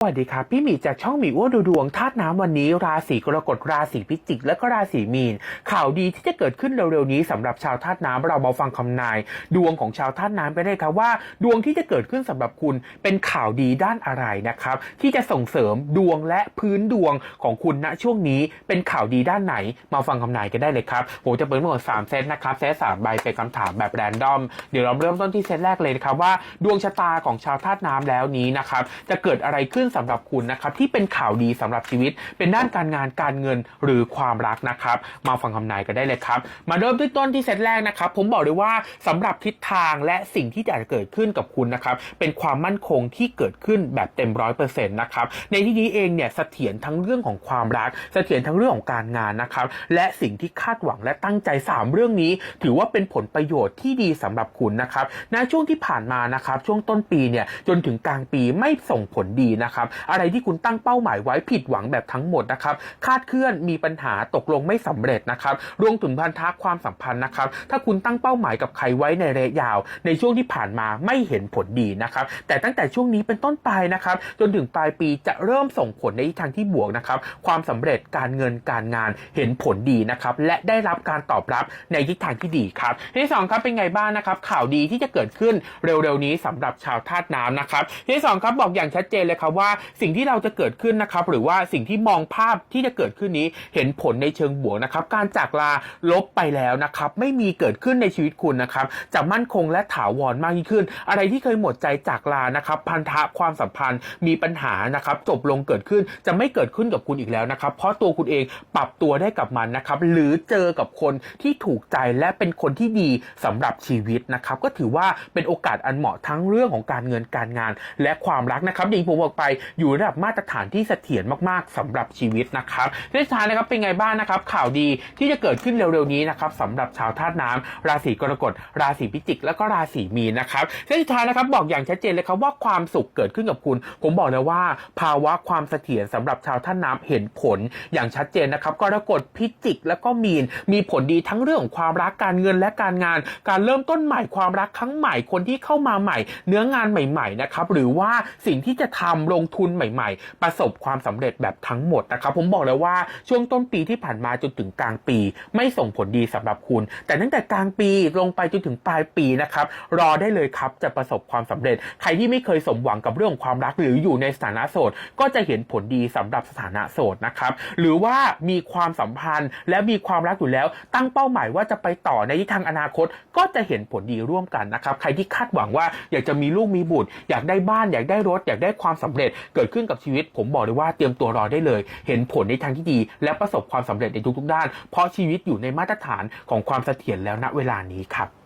สวัสดีครับพี่หมีจากช่องหมีอ้วนดูดวงธาตุน้ำวันนี้ ราศีกรกฎราศีพิจิก และก็ราศีมีน ข่าวดีที่จะเกิดขึ้นเร็วๆนี้สำหรับชาวธาตุน้ำเรามาฟังคำนาย ดวงของชาวธาตุน้ำไปได้ครับว่า ดวงที่จะเกิดขึ้นสำหรับคุณเป็นข่าวดีด้านอะไรนะครับ ที่จะส่งเสริมดวงและพื้นดวงของคุณณช่วงนี้เป็นข่าวดีด้านไหน มาฟังคำนายกันได้เลยครับผมจะเปิดหมดสามเซตนะครับเซตสามใบเป็นคำถามแบบแรนดอมเดี๋ยวเราเริ่มต้นที่เซตแรกเลยนะครับว่า ดวงชะตาของชาวธาตุน้ำแล้วนี้นะครับจะเกิดอะไรขึ้นสำหรับคุณนะครับที่เป็นข่าวดีสำหรับชีวิต เป็นด้านการงานการเงินหรือความรักนะครับ มาฟังคำนายกันได้เลยครับ มาเริ่มที่ต้นที่เซตแรกนะครับ ผมบอกเลยว่าสำหรับทิศทางและสิ่งที่จะเกิดขึ้นกับคุณนะครับเป็นความมั่นคงที่เกิดขึ้นแบบเต็มร้อยเปอร์เซ็นต์นะครับในที่นี้เองเนี่ยเสถียรทั้งเรื่องของความรักเสถียรทั้งเรื่องของการงานนะครับและสิ่งที่คาดหวังและตั้งใจ 3 เรื่องนี้ ถือว่าเป็นผลประโยชน์ที่ดีสำหรับคุณนะครับในช่วงที่ผ่านมานะครับช่วงต้นปีเนี่ยจนถึงกลางปีไม่ส่งผลดีนะครับอะไรที่คุณตั้งเป้าหมายไว้ผิดหวังแบบทั้งหมดนะครับคาดเคลื่อนมีปัญหาตกลงไม่สำเร็จนะครับรวมถึงพันธะความสัมพันธ์นะครับถ้าคุณตั้งเป้าหมายกับใครไว้ในระยะยาว ในช่วงที่ผ่านมาไม่เห็นผลดีนะครับแต่ตั้งแต่ช่วงนี้เป็นต้นไปนะครับจนถึงปลายปีจะเริ่มส่งผลในทิศทางที่บวกนะครับความสำเร็จการเงินการงานเห็นผลดีนะครับและได้รับการตอบรับในทิศทางที่ดีครับที่สองครับเป็นไงบ้างนะครับข่าวดีที่จะเกิดขึ้นเร็วๆนี้สำหรับชาวธาตุน้ำนะครับที่สองครับบอกอย่างชัดเจนเลยครับว่าสิ่งที่เราจะเกิดขึ้นนะครับหรือว่าสิ่งที่มองภาพที่จะเกิดขึ้นนี้เห็นผลในเชิงบวกนะครับการจากลาลบไปแล้วนะครับไม่มีเกิดขึ้นในชีวิตคุณนะครับจะมั่นคงและถาวรมากยิ่งขึ้น อะไรที่เคยหมดใจจากลานะครับพันธะความสัมพันธ์มีปัญหานะครับจบลงเกิดขึ้นจะไม่เกิดขึ้นกับคุณอีกแล้วนะครับ เพราะตัวคุณเองปรับตัวได้กับมันนะครับหรือเจอกับคนที่ถูกใจและเป็นคนที่ดีสำหรับชีวิตนะครับก็ถือว่าเป็นโอกาสอันเหมาะทั้งเรื่องของการเงินการงาน และความรักนะครับอย่างผมบอกไปอยู่ระดับมาตรฐานที่เสถียรมากๆสำหรับชีวิตนะครับที่สุดท้ายนะครับเป็นไงบ้างนะครับ ข่าวดีที่จะเกิดขึ้นเร็วๆนี้นะครับสำหรับชาวธาตุน้ำราศีกรกฎราศีพิจิก แล้วก็ราศีมีนนะครับที่สุดท้ายนะครับบอกอย่างชัดเจนเลยครับว่าความสุขเกิดขึ้นกับคุณ ผมบอกเลยว่า ภาวะความเสถียรสำหรับชาวธาตุน้ำเห็นผลอย่างชัดเจนนะครับกรกฎพิจิก แล้วก็มีน มีผลดีทั้งเรื่องของความรักการเงินและการงาน การเริ่มต้นใหม่ความรักครั้งใหม่คนที่เข้ามาใหม่ เนื้องานใหม่ๆนะครับหรือว่าสิ่งที่จะทำลงทุนใหม่ๆ ประสบความสำเร็จแบบทั้งหมดนะครับผมบอกเลยว่าช่วงต้นปีที่ผ่านมาจนถึงกลางปี ไม่ส่งผลดีสำหรับคุณ แต่ตั้งแต่กลางปีลงไปจนถึงปลายปีนะครับรอได้เลยครับจะประสบความสำเร็จ ใครที่ไม่เคยสมหวังกับเรื่องความรัก หรืออยู่ในสถานะโสดก็จะเห็นผลดีสำหรับสถานะโสดนะครับหรือว่ามีความสัมพันธ์และมีความรักอยู่แล้ว ตั้งเป้าหมายว่าจะไปต่อในทิศทางอนาคต ก็จะเห็นผลดีร่วมกันนะครับใครที่คาดหวังว่าอยากจะมีลูกมีบุตร อยากได้บ้าน อยากได้รถ อยากได้ความสำเร็จเกิดขึ้นกับชีวิต ผมบอกเลยว่าเตรียมตัวรอได้เลย เห็นผลในทางที่ดี และประสบความสำเร็จในทุกๆ ด้าน เพราะชีวิตอยู่ในมาตรฐานของความเสถียรแล้วณเวลานี้ครับ